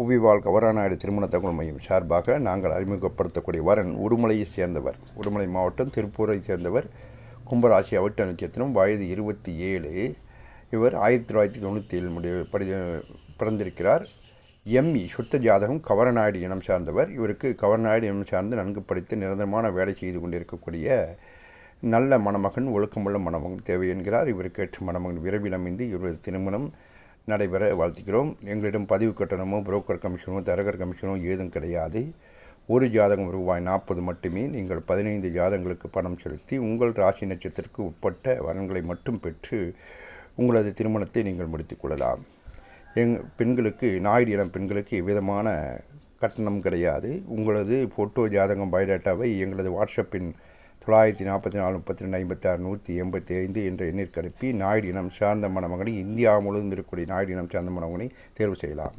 புவிவாழ் கவராநாயுடு திருமண தகவல் மையம் சார்பாக நாங்கள் அறிமுகப்படுத்தக்கூடிய வரன் உடுமலையை சேர்ந்தவர். உடுமலை மாவட்டம் திருப்பூரை சேர்ந்தவர். கும்பராசி அவிட்ட நட்சத்திரம் வயது இருபத்தி ஏழு. இவர் ஆயிரத்தி தொள்ளாயிரத்தி தொண்ணூற்றி ஏழு முடி படி பிறந்திருக்கிறார். எம்இ சுத்த ஜாதகம் கவரநாயுடு இனம் சார்ந்தவர். இவருக்கு கவரநாயுடு இனம் சார்ந்து நன்கு படித்து நிரந்தரமான வேலை செய்து கொண்டிருக்கக்கூடிய நல்ல மணமகன் ஒழுக்கமுள்ள மணமகன் தேவை என்கிறார். இவருக்கு ஏற்ற மணமகன் விரைவில் அமைந்து இவரது திருமணம் நடைபெற வாழ்த்துகிறோம். எங்களிடம் பதிவு கட்டணமோ புரோக்கர் கமிஷனோ தரகர் கமிஷனோ ஏதும் கிடையாது. ஒரு ஜாதகம் ரூபாய் நாற்பது மட்டுமே நீங்கள் பதினைந்து ஜாதகங்களுக்கு பணம் செலுத்தி உங்கள் ராசி நட்சத்திரத்திற்கு உட்பட்ட வரன்களை மட்டும் பெற்று உங்களது திருமணத்தை நீங்கள் முடித்துக் கொள்ளலாம். எங் பெண்களுக்கு நாயுடு இனம் பெண்களுக்கு எவ்விதமான கட்டணம் கிடையாது. உங்களது ஃபோட்டோ ஜாதகம் பயோடேட்டாவை எங்களது வாட்ஸ்அப்பின் தொள்ளாயிரத்தி நாற்பத்தி நாலு முப்பத்தி ரெண்டு ஐம்பத்தி ஆறு நூற்றி எண்பத்தி ஐந்து என்ற எண்ணிற்கு அனுப்பி நாயுடு இனம் சார்ந்த மணமகனை இந்தியா முழுவதும் இருக்கக்கூடிய நாயுடு இனம் சார்ந்த மணமகனை தேர்வு செய்யலாம்.